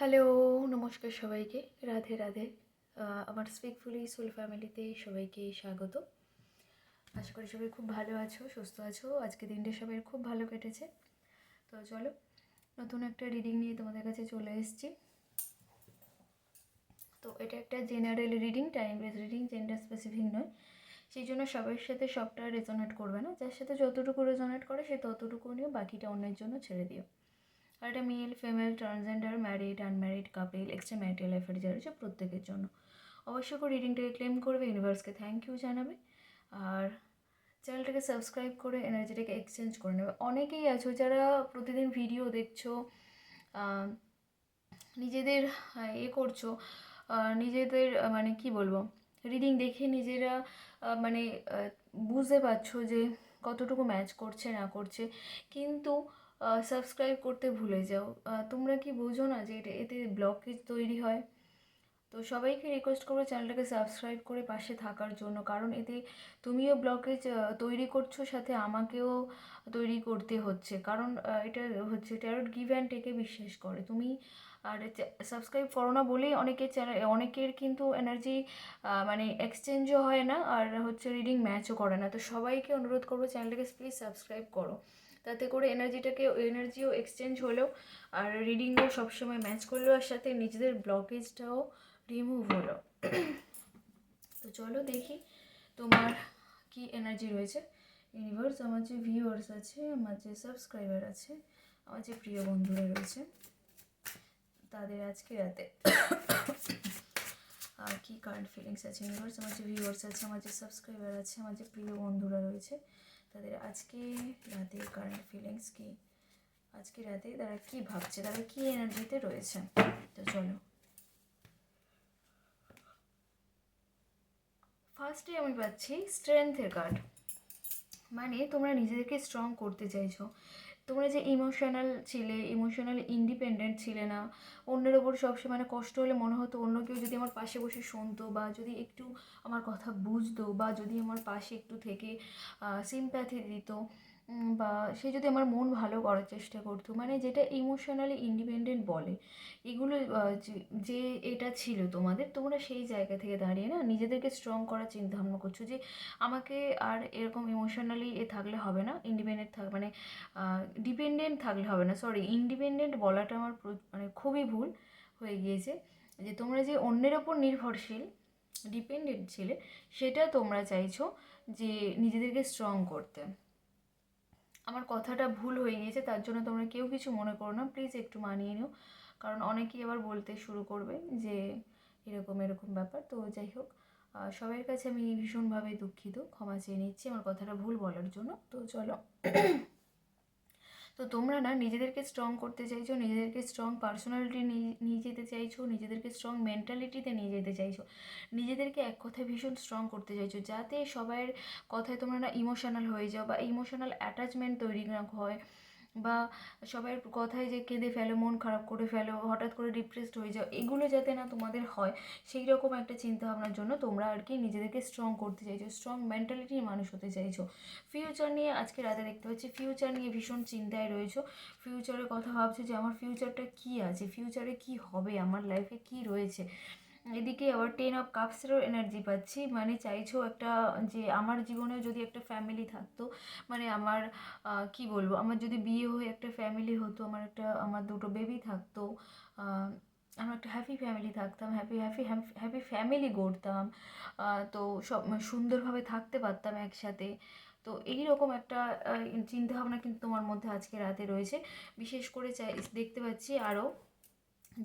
Hello, নমস্কার সবাইকে। রাধে রাধে। আমার স্পিকফুলি সোল ফ্যামিলিতে সবাইকে স্বাগত। আশা করি সবাই খুব ভালো আছো, সুস্থ আছো। আজকে দিনটা সবাই খুব ভালো কেটেছে। তো চলো, নতুন একটা রিডিং নিয়ে তোমাদের কাছে চলে এসেছি। তো এটা একটা general reading time base reading gender specific নয়। সেই জন্য সবার সাথে সবটা রেজোনেট করবে না। যার সাথে যতটুকু রেজোনেট করে, সে ততটুকু নিয়ে বাকিটা অন্যের জন্য ছেড়ে দিও। আর এটা male, female, transgender, married, unmarried, couple extra marital লাইফের যারা আছে প্রত্যেকের জন্য। অবশ্যই করে রিডিংটাকে ক্লেম করবে ইউনিভার্সকে থ্যাংক ইউ জানাবে। আর চ্যানেলটাকে সাবস্ক্রাইব করে এনার্জিটাকে এক্সচেঞ্জ করে নেবে। অনেকেই আছো যারা প্রতিদিন ভিডিও দেখছ নিজেদের এ করছ নিজেদের মানে কি বলব রিডিং দেখে নিজেরা মানে বুঝতে পারছ যে কতটুকু ম্যাচ করছে, না করছে। কিন্তু সাবস্ক্রাইব করতে ভুলে যাও। তোমরা কি বোঝো না যে এটা, এতে ব্লকেজ তৈরি হয়? তো সবাইকে রিকোয়েস্ট করব চ্যানেলটাকে সাবস্ক্রাইব করে পাশে থাকার জন্য। কারণ এতে তুমিও ব্লকেজ তৈরি করছ, সাথে আমাকেও তৈরি করতে হচ্ছে। কারণ এটা হচ্ছে ট্যারোট গিভ অ্যান্ড টেকে বিশ্বাস করে। তুমি আর সাবস্ক্রাইব করো না বলেই অনেকের চ্যানেল অনেকের কিন্তু এনার্জি মানে এক্সচেঞ্জও হয় না, আর হচ্ছে রিডিং ম্যাচও করে না। তো সবাইকে অনুরোধ করব চ্যানেলটাকে প্লিজ সাবস্ক্রাইব করো। তাতে করে এনার্জিটাকে এনার্জিও এক্সচেঞ্জ হলেও আর রিডিংও সবসময় ম্যাচ করল আর সাথে নিজেদের ব্লকেজটাও রিমুভ হলো। তো চলো দেখি তোমার কি এনার্জি রয়েছে। ইউনিভার্স আমার যে ভিউয়ার্স আছে, আমার যে সাবস্ক্রাইবার আছে, আমার যে প্রিয় বন্ধুরা রয়েছে, তাদের আজকে রাতে আর কি কারেন্ট ফিলিংস আছে। ইউনিভার্স আমার যে ভিউয়ার্স আছে, আমার যে সাবস্ক্রাইবার আছে, আমার যে প্রিয় বন্ধুরা রয়েছে তাদের আজকে রাতে কারেন্ট ফিলিংস কি? আজকে রাতে তারা কি ভাবছে? তারা কি এনার্জিতে রয়েছে? তো চলো। ফার্স্টে আমি পাচ্ছি স্ট্রেংথের কার্ড মানে তোমরা নিজেদেরকে স্ট্রং করতে চাইছো। তোমরা যে ইমোশনাল ছিলে ইমোশনাল ইন্ডিপেন্ডেন্ট ছিলে না, অন্যের ওপর সবসময় মানে কষ্ট হলে মনে হতো অন্য কেউ যদি আমার পাশে বসে শুনতো বা যদি একটু আমার কথা বুঝতো বা যদি আমার পাশে একটু থেকে সিম্প্যাথি দিত বা সে যদি আমার মন ভালো করার চেষ্টা করতো মানে যেটা ইমোশনালি ইন্ডিপেন্ডেন্ট বলে, এগুলো যে- এটা ছিল তোমাদের, তোমরা সেই জায়গা থেকে দাঁড়িয়ে না নিজেদেরকে স্ট্রং করার চিন্তা ভাবনা করছ যে, আমাকে আর এরকম ইমোশনালি এ থাকলে হবে না ইন্ডিপেন্ডেন্ট থাক মানে ডিপেন্ডেন্ট থাকলে হবে না সরি ইন্ডিপেন্ডেন্ট বলাটা আমার মানে খুবই ভুল হয়ে গিয়েছে, যে তোমরা যে অন্যের ওপর নির্ভরশীল ডিপেন্ডেন্ট ছিলে, সেটা তোমরা চাইছো যে নিজেদেরকে স্ট্রং করতে। আমার কথাটা ভুল হয়ে গিয়েছে, তার জন্য তোমরা কেউ কিছু মনে করো না। প্লিজ একটু মানিয়ে নিও। কারণ অনেকেই আবার বলতে শুরু করবে যে, এরকম এরকম ব্যাপার। তো যাই হোক সবাইয়ের কাছে আমি ভীষণভাবে দুঃখিত। ক্ষমা চেয়ে নিচ্ছি, আমার কথাটা ভুল বলার জন্য। তো চলো। তো তোমরা না নিজেদেরকে স্ট্রং করতে চাইছো, নিজেদেরকে স্ট্রং পার্সোনালিটি নিয়ে যেতে চাইছো, নিজেদেরকে স্ট্রং মেন্টালিটিতে নিয়ে যেতে চাইছো, নিজেদেরকে এক কথায় ভীষণ স্ট্রং করতে চাইছো, যাতে সবাইয়ের কথায় তোমরা না ইমোশনাল হয়ে যাও বা ইমোশনাল অ্যাটাচমেন্ট তৈরি না হয়। বা সবার কথায় যে কেঁদে ফেলো, মন খারাপ করে ফেলো, হঠাৎ করে ডিপ্রেসড হয়ে যাও, এগুলো যাতে না তোমাদের হয়, সেই রকম একটা চিন্তা ভাবনার জন্য তোমরা আর কি নিজেদেরকে স্ট্রং করতে চাইছো স্ট্রং মেন্টালিটির মানুষ হতে চাইছো। ফিউচার নিয়ে আজকে রাতে দেখতে পাচ্ছি ফিউচার নিয়ে ভীষণ চিন্তায় রয়েছো। ফিউচারের কথা ভাবছ যে আমার ফিউচারটা কী আছে? ফিউচারে কি হবে? আমার লাইফে কি রয়েছে? এদিকে আবার টেন অফ কাপসেরও এনার্জি পাচ্ছি। মানে চাইছো একটা যে আমার জীবনে যদি একটা ফ্যামিলি থাকতো মানে আমার কি বলব, আমার যদি বিয়ে হয়ে একটা ফ্যামিলি হতো, আমার একটা, আমার দুটো বেবি থাকতো আমার একটা হ্যাপি ফ্যামিলি থাকতাম হ্যাপি হ্যাপি হ্যাপি ফ্যামিলি গড়তাম তো সব মানে সুন্দরভাবে থাকতে পারতাম একসাথে। তো এই রকম একটা চিন্তা ভাবনা কিন্তু তোমার মধ্যে আজকে রাতে রয়েছে। বিশেষ করে চাই, দেখতে পাচ্ছি আরও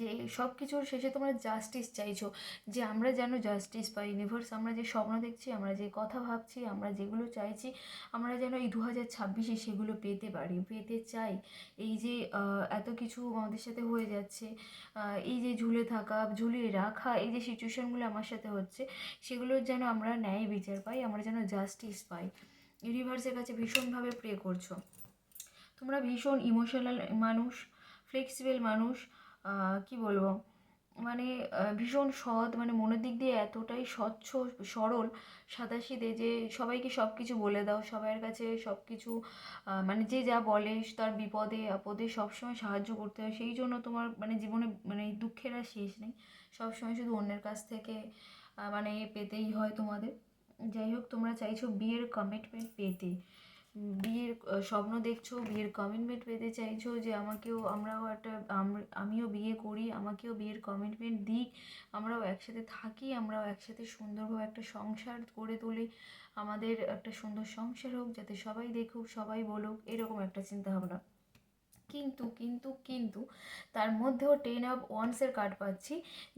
যে সব কিছুর শেষে তোমরা জাস্টিস চাইছো, যে আমরা যেন জাস্টিস পাই ইউনিভার্স আমরা যে স্বপ্ন দেখছি, আমরা যে কথা ভাবছি, আমরা যেগুলো চাইছি, আমরা যেন এই দু হাজার ছাব্বিশে সেগুলো পেতে পারি, পেতে চাই। এই যে এত কিছু আমাদের সাথে হয়ে যাচ্ছে এই যে ঝুলে থাকা, ঝুলিয়ে রাখা, এই যে সিচুয়েশনগুলো আমার সাথে হচ্ছে, সেগুলোর যেন আমরা ন্যায় বিচার পাই, আমরা যেন জাস্টিস পাই। ইউনিভার্সের কাছে ভীষণভাবে প্রে করছ। তোমরা ভীষণ ইমোশনাল মানুষ ফ্লেক্সিবল মানুষ কি বলব? মানে ভীষণ সৎ মানে মনের দিক দিয়ে এতটাই স্বচ্ছ, সরল, সাদাসিধে যে সবাইকে সব কিছু বলে দাও সবার কাছে সব কিছু মানে যে যা বলে তার বিপদে, আপদে সবসময় সাহায্য করতে হয়। সেই জন্য তোমার মানে জীবনে মানে দুঃখের আর শেষ নেই। সবসময় শুধু অন্যের কাছ থেকে মানে পেতেই হয় তোমাদের। যাই হোক, তোমরা চাইছো বিয়ের কমিটমেন্ট পেতে। বিয়ের স্বপ্ন দেখছ, বিয়ের কমিটমেন্ট পেতে চাইছো যে আমাকেও আমরাও একটা আমিও বিয়ে করি, আমাকেও বিয়ের কমিটমেন্ট দিই আমরাও একসাথে থাকি, আমরাও একসাথে সুন্দরভাবে একটা সংসার করে তুলি, আমাদের একটা সুন্দর সংসার হোক, যাতে সবাই দেখুক, সবাই বলুক, এরকম একটা চিন্তা ভাবনা কিন্তু কিন্তু কিন্তু তার মধ্যেও টেন অফ ওয়ান্সের কার্ড পাচ্ছি।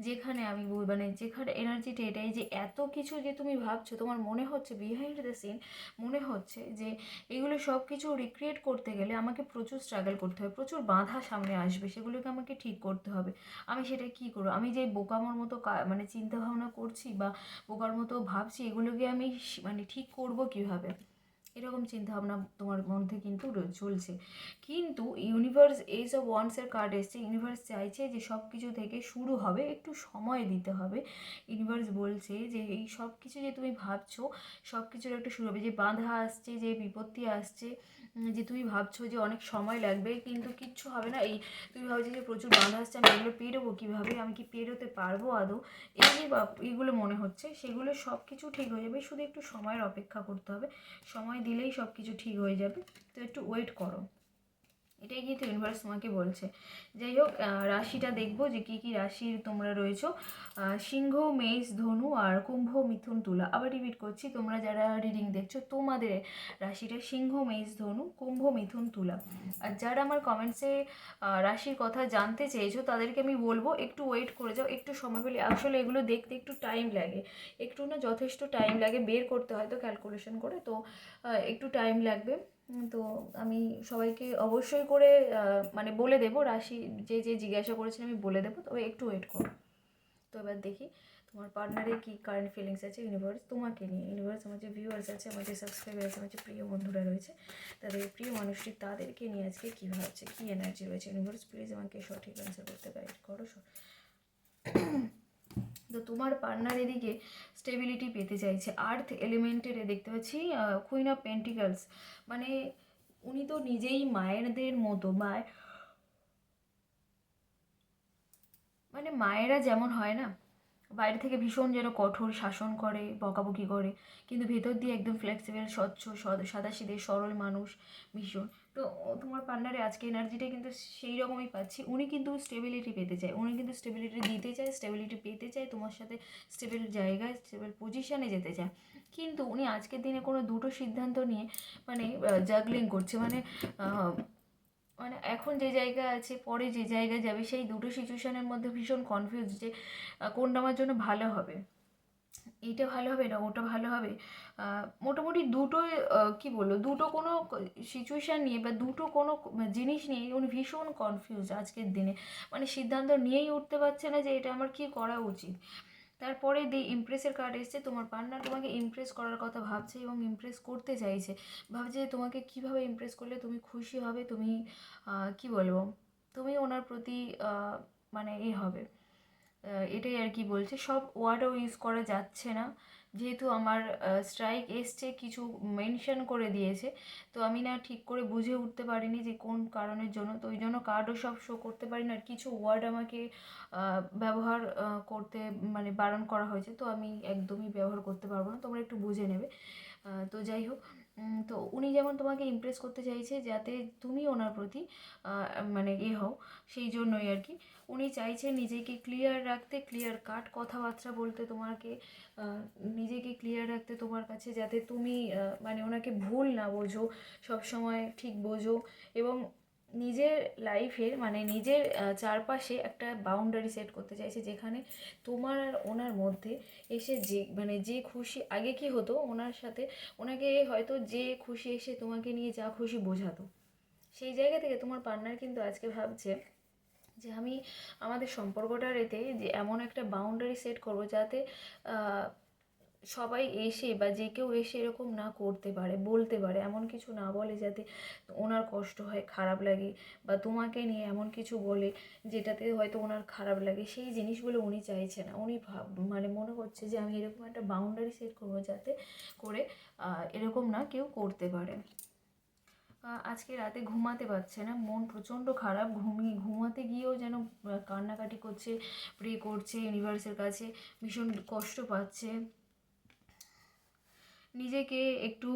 যেখানে আমি মানে যেখানে এনার্জিটা এটাই যে এত কিছু যে তুমি ভাবছ, তোমার মনে হচ্ছে বিহাইন্ড দ্য সিন মনে হচ্ছে যে এগুলো সব কিছু রিক্রিয়েট করতে গেলে আমাকে প্রচুর স্ট্রাগল করতে হবে, প্রচুর বাধা সামনে আসবে, সেগুলোকে আমাকে ঠিক করতে হবে। আমি সেটা কী করব? আমি যে বোকামোর মতো মানে চিন্তা ভাবনা করছি বা বোকার মতো ভাবছি, এগুলোকে আমি মানে ঠিক করব কীভাবে? এরকম চিন্তাভাবনা তোমার মধ্যে কিন্তু চলছে। কিন্তু ইউনিভার্স এইজ অফ ওয়ান্সের কার্ড এসছে ইউনিভার্স চাইছে যে সব কিছু থেকে শুরু হবে, একটু সময় দিতে হবে। ইউনিভার্স বলছে যে এই সব কিছু যে তুমি ভাবছ সব কিছুর একটা শুরু হবে। যে বাধা আসছে, যে বিপত্তি আসছে যে তুমি ভাবছ যে অনেক সময় লাগবে, কিন্তু কিচ্ছু হবে না। এই তুমি ভাবছ যে প্রচুর বাধা আসছে, আমি এগুলো পেরোবো কীভাবে? আমি কি পেরোতে পারব আদৌ? এই যে এইগুলো মনে হচ্ছে, সেগুলো সব কিছু ঠিক হয়ে যাবে। শুধু একটু সময়ের অপেক্ষা করতে হবে। সময় দিলেই সব কিছু ঠিক হয়ে যাবে। তো একটু ওয়েট করো। এটাই কিন্তু ইউনিভার্স তোমাকে বলছে। যাই হোক রাশিটা দেখব যে কী কী রাশির তোমরা রয়েছো। সিংহ, মেষ, ধনু আর কুম্ভ, মিথুন, তুলা। আবার রিপিট করছি, তোমরা যারা রিডিং দেখছ, তোমাদের রাশিটা সিংহ, মেষ, ধনু, কুম্ভ, মিথুন, তুলা। আর যারা আমার কমেন্টসে রাশির কথা জানতে চেয়েছো, তাদেরকে আমি বলব, একটু ওয়েট করে যাও, একটু সময় পেলে। আসলে এগুলো দেখতে একটু টাইম লাগে। একটু না যথেষ্ট টাইম লাগে, বের করতে হয় তো ক্যালকুলেশন করে। তো একটু টাইম লাগবে। তো আমি সবাইকে অবশ্যই করে মানে বলে দেবো। রাশি যে যে জিজ্ঞাসা করেছেন আমি বলে দেবো। তবে একটু ওয়েট করো। তো এবার দেখি তোমার পার্টনারের কী কারেন্ট ফিলিংস আছে ইউনিভার্স তোমাকে নিয়ে। ইউনিভার্স আমার যে ভিউয়ার্স আছে, আমার যে সাবস্ক্রাইবার আছে আমার যে প্রিয় বন্ধুরা রয়েছে, তাদের, প্রিয় মানুষটি তাদেরকে নিয়ে আজকে কী ভাবছে? কী এনার্জি রয়েছে? ইউনিভার্স প্লিজ আমাকে সঠিক অ্যান্সার করতে গাইড করো। তো তোমার পার্টনার এদিকে স্টেবিলিটি পেতে চাইছে। আর্থ এলিমেন্টের দেখতে পাচ্ছি কুইন অফ পেন্টিকালস মানে উনি তো নিজেই মায়েরদের মতো মায়ের মানে মায়েরা যেমন হয় না বাইরে থেকে ভীষণ যেন কঠোর শাসন করে, বকাবকি করে। কিন্তু ভেতর দিয়ে একদম ফ্লেক্সিবল স্বচ্ছ, সদ- সাদাসিধে, সরল মানুষ ভীষণ। তো তোমার পার্টনারে আজকে এনার্জিটা কিন্তু সেই রকমই পাচ্ছি। উনি কিন্তু স্টেবিলিটি পেতে চায়। উনি কিন্তু স্টেবিলিটি দিতে চায় স্টেবিলিটি পেতে চায়, তোমার সাথে স্টেবল জায়গায় স্টেবল পজিশনে যেতে চায়। কিন্তু উনি আজকের দিনে কোনো দুটো সিদ্ধান্ত নিয়ে মানে জাগলিং করছে। মানে মানে এখন যে জায়গা আছে, পরে যে জায়গায় যাবে, সেই দুটো সিচুয়েশনের মধ্যে ভীষণ কনফিউজ যে কোনটা আমার জন্য ভালো হবে? এইটা ভালো হবে না ওটা ভালো হবে? মোটামুটি দুটো কি বলব, দুটো কোনো সিচুয়েশান নিয়ে বা দুটো কোনো জিনিস নিয়ে উনি ভীষণ কনফিউজ আজকের দিনে। মানে সিদ্ধান্ত নিয়েই উঠতে পারছে না যে এটা আমার কি করা উচিত। তারপরে দি ইমপ্রেসের কার্ড এসছে, তোমার পার্টনার তোমাকে ইমপ্রেস করার কথা ভাবছে এবং ইমপ্রেস করতে চাইছে। ভাবছে তোমাকে কীভাবে ইমপ্রেস করলে তুমি খুশি হবে, তুমি কি বলব? তুমি ওনার প্রতি মানে এ হবে। এটাই আর কি বলছে। সব ওয়ার্ডও ইউজ করা যাচ্ছে না। যেহেতু আমার স্ট্রাইক এসছে কিছু মেনশন করে দিয়েছে, তো আমি না ঠিক করে বুঝে উঠতে পারিনি যে কোন কারণের জন্য, তো ওই জন্য কার্ডও সব শো করতে পারি না আর কিছু ওয়ার্ড আমাকে ব্যবহার করতে মানে বারণ করা হয়েছে, তো আমি একদমই ব্যবহার করতে পারব না, তোমরা একটু বুঝে নেবে। তো যাই হোক তো উনি যেমন তোমাকে ইমপ্রেস করতে চাইছে যাতে তুমি ওনার প্রতি মানে এ হও, সেই জন্যই আর কি। উনি চাইছে নিজেকে ক্লিয়ার রাখতে ক্লিয়ার কাট কথাবার্তা বলতে তোমাকে নিজেকে ক্লিয়ার রাখতে তোমার কাছে যাতে তুমি মানে ওনাকে ভুল না বোঝো, সবসময় ঠিক বোঝো এবং নিজের লাইফের মানে নিজের চারপাশে একটা বাউন্ডারি সেট করতে চাইছে, যেখানে তোমার আর ওনার মধ্যে এসে যে মানে যে খুশি, আগে কি হতো, ওনার সাথে, ওনাকে হয়তো যে খুশি এসে তোমাকে নিয়ে যা খুশি বোঝাতো। সেই জায়গা থেকে তোমার পার্টনার কিন্তু আজকে ভাবছে যে আমি, আমাদের সম্পর্কটার এতে যে এমন একটা বাউন্ডারি সেট করব যাতে সবাই এসে বা যে কেউ এসে এরকম না করতে পারে, বলতে পারে, এমন কিছু না বলে যাতে ওনার কষ্ট হয়, খারাপ লাগে বা তোমাকে নিয়ে এমন কিছু বলে যেটাতে হয়তো ওনার খারাপ লাগে, সেই জিনিসগুলো উনি চাইছে না। উনি ভাব মানে মনে হচ্ছে যে আমি এরকম একটা বাউন্ডারি সেট করব যাতে করে এরকম না কেউ করতে পারে। আজকে রাতে ঘুমাতে পারছে না, মন প্রচণ্ড খারাপ, ঘুমিয়ে, ঘুমাতে গিয়েও যেন কান্নাকাটি করছে প্রে করছে ইউনিভার্সের কাছে ভীষণ কষ্ট পাচ্ছে। নিজেকে একটু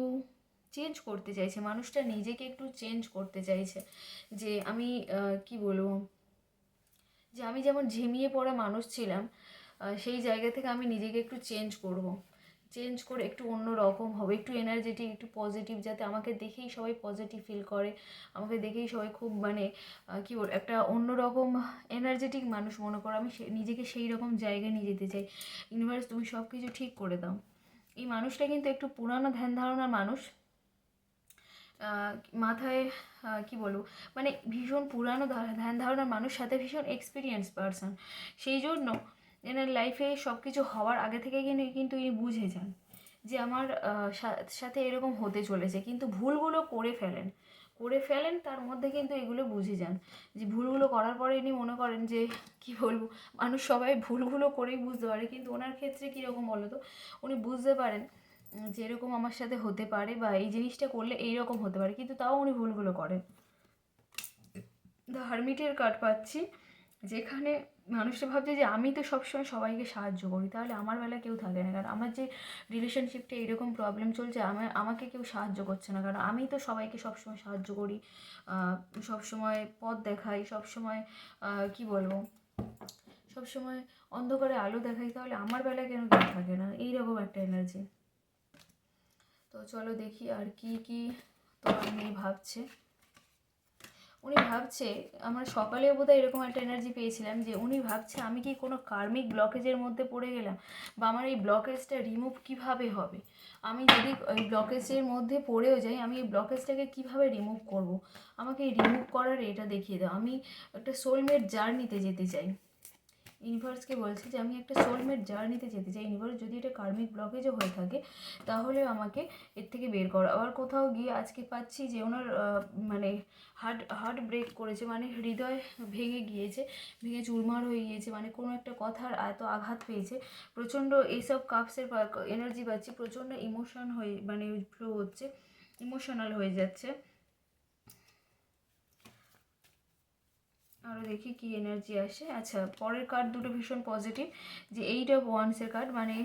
চেঞ্জ করতে চাইছে, মানুষটা নিজেকে একটু চেঞ্জ করতে চাইছে। যে আমি কি বলব? যে আমি যেমন ঝিমিয়ে পড়া মানুষ ছিলাম সেই জায়গা থেকে আমি নিজেকে একটু চেঞ্জ করব। চেঞ্জ করে একটু অন্য রকম হবে, একটু এনার্জেটিক একটু পজিটিভ যাতে আমাকে দেখেই সবাই পজিটিভ ফিল করে, আমাকে দেখেই সবাই খুব মানে কি বল, একটা অন্য রকম এনার্জেটিক মানুষ মনে করো। আমি নিজেকে সেই রকম জায়গায় নিয়ে যেতে চাই। ইউনিভার্স তুমি সব কিছু ঠিক করে দাও। এই মানুষটা কিন্তু একটু পুরানো ধ্যান ধারণার মানুষ মাথায় কি বলব? মানে ভীষণ পুরানো ধ্যান ধারণার মানুষ, সাথে ভীষণ এক্সপিরিয়েন্স পারসন সেই জন্য এনার লাইফে সব কিছু হওয়ার আগে থেকে কিন্তু কিন্তু ইনি বুঝে যান যে আমার সাথে এরকম হতে চলেছে। কিন্তু ভুলগুলো করে ফেলেন। করে ফেলেন, তার মধ্যে কিন্তু এগুলো বুঝে যান। যে ভুলগুলো করার পরে ইনি মনে করেন যে, কি বলব, মানুষ সবাই ভুলগুলো করেই বুঝতে পারে, কিন্তু ওনার ক্ষেত্রে কীরকম বলো তো? উনি বুঝতে পারেন যে এরকম আমার সাথে হতে পারে বা এই জিনিসটা করলে এইরকম হতে পারে, কিন্তু তাও উনি ভুলগুলো করেন। দ্য হারমিটের কার্ড পাচ্ছি। যেখানে মানুষটা ভাবছে যে আমি তো সবসময় সবাইকে সাহায্য করি, তাহলে আমার বেলা কেউ থাকে না। কারণ আমার যে রিলেশনশিপটা এরকম প্রবলেম চলছে, আমার, আমাকে কেউ সাহায্য করছে না। কারণ আমি তো সবাইকে সবসময় সাহায্য করি সবসময় পথ দেখাই, সবসময় কি বলব, সবসময় অন্ধকারে আলো দেখাই, তাহলে আমার বেলা কেন কেউ থাকে না? এইরকম একটা এনার্জি তো চলো দেখি আর কি কি তোমার মেয়ে ভাবছে। উনি ভাবছে, আমরা সকালেও বোধহয় এরকম একটা এনার্জি পেয়েছিলাম যে উনি ভাবছে, আমি কি কোনো কার্মিক ব্লকেজের মধ্যে পড়ে গেলাম? বা আমার এই ব্লকেজটা রিমুভ কীভাবে হবে? আমি যদি এই ব্লকেজের মধ্যে পড়েও যাই, আমি এই ব্লকেজটাকে কীভাবে রিমুভ করব? আমাকে রিমুভ করার এটা দেখিয়ে দাও। আমি একটা সোলমেট জার্নিতে যেতে চাই। ইউনিভার্সকে বলছি যে, আমি একটা সোলমেট জার্নিতে যেতে চাই। ইউনিভার্স যদি এটা কার্মিক ব্লকেজও হয়ে থাকে তাহলে আমাকে এর থেকে বের করো। আবার কোথাও গিয়ে আজকে পাচ্ছি যে, ওনার মানে হার্ট হার্ট ব্রেক করেছে মানে হৃদয় ভেঙে গিয়েছে, ভেঙে চুরমার হয়ে গিয়েছে মানে কোনো একটা কথার এত আঘাত পেয়েছে। প্রচণ্ড এইসব কাপসের এনার্জি পাচ্ছি, প্রচণ্ড ইমোশন হয়ে মানে ফ্লো হচ্ছে ইমোশনাল হয়ে যাচ্ছে। আরও দেখি কি এনার্জি আসে। আচ্ছা পরের কার্ড দুটো ভীষণ পজিটিভ যে এইট অফ ওয়ান্সের কার্ড মানে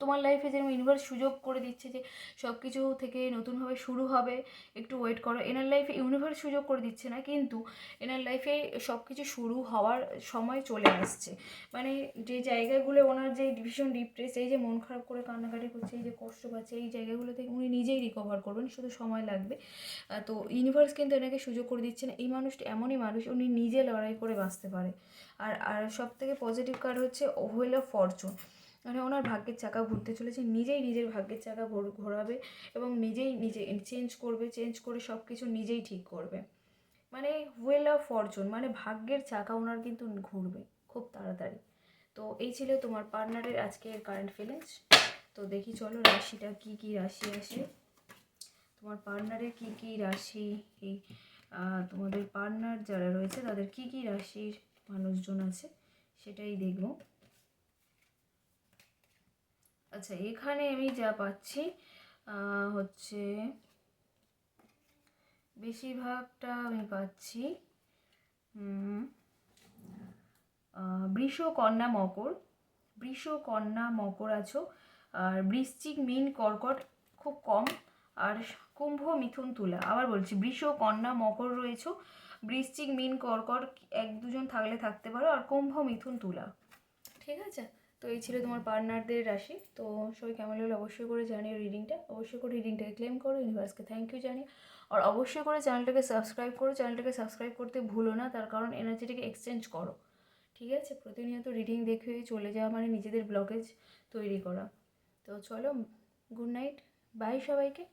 তোমার লাইফে যেরকম ইউনিভার্স সুযোগ করে দিচ্ছে যে সব কিছু থেকে নতুনভাবে শুরু হবে, একটু ওয়েট করো। এনার লাইফে ইউনিভার্স সুযোগ করে দিচ্ছে না, কিন্তু এনার লাইফে সব কিছু শুরু হওয়ার সময় চলে আসছে। মানে যে জায়গাগুলো ওনার যে ভীষণ ডিপ্রেস এই যে মন খারাপ করে কান্নাকাটি করছে, এই যে কষ্ট পাচ্ছে, এই জায়গাগুলো থেকে উনি নিজেই রিকভার করবেন, শুধু সময় লাগবে। তো ইউনিভার্স কিন্তু এনাকে সুযোগ করে দিচ্ছে না, এই মানুষটা এমনই মানুষ, উনি নিজে লড়াই করে বাঁচতে পারে। আর আর সব থেকে পজিটিভ কার্ড হচ্ছে হুইল অফ ফরচুন মানে ওনার ভাগ্যের চাকা ঘুরতে চলেছে, নিজেই নিজের ভাগ্যের চাকা ঘোর- ঘোরাবে এবং নিজেই নিজে চেঞ্জ করবে চেঞ্জ করে সব কিছু নিজেই ঠিক করবে। মানে হুইল অফ ফরচুন মানে ভাগ্যের চাকা ওনার কিন্তু ঘুরবে খুব তাড়াতাড়ি। তো এই ছিল তোমার পার্টনারের আজকের কারেন্ট ফিলিংস তো দেখি চলো রাশিটা কি কি রাশি আসে। তোমার পার্টনারের কি কি রাশি, এই তোমাদের পার্টনার যারা রয়েছে তাদের কি কি রাশির মানুষজন আছে সেটাই দেখব। আচ্ছা এখানে আমি যা পাচ্ছি হচ্ছে বেশিরভাগটা আমি পাচ্ছি বৃষ কন্যা মকর। বৃষ কন্যা মকর আছো, আর বৃশ্চিক মিন কর্কট খুব কম, আর কুম্ভ মিথুন তুলা। আবার বলছি বৃষ কন্যা মকর রয়েছো, বৃশ্চিক মিন কর্কট এক দুজন থাকলে থাকতে পারো, আর কুম্ভ মিথুন তুলা। ঠিক আছে? তো এই ছিল তোমার পার্টনারদের রাশি। তো সবাই কেমন লাগল অবশ্যই করে জানিও রিডিংটা অবশ্যই করে রিডিংটাকে ক্লেম করো ইউনিভার্সকে থ্যাংক ইউ জানিও। আর অবশ্যই করে চ্যানেলটাকে সাবস্ক্রাইব করো। চ্যানেলটাকে সাবস্ক্রাইব করতে ভুলো না, তার কারণ এনার্জিটাকে এক্সচেঞ্জ করো। ঠিক আছে? প্রতিনিয়ত রিডিং দেখে চলে যাওয়া মানে নিজেদের ব্লকেজ তৈরি করা। তো চলো গুড নাইট বাই সবাইকে।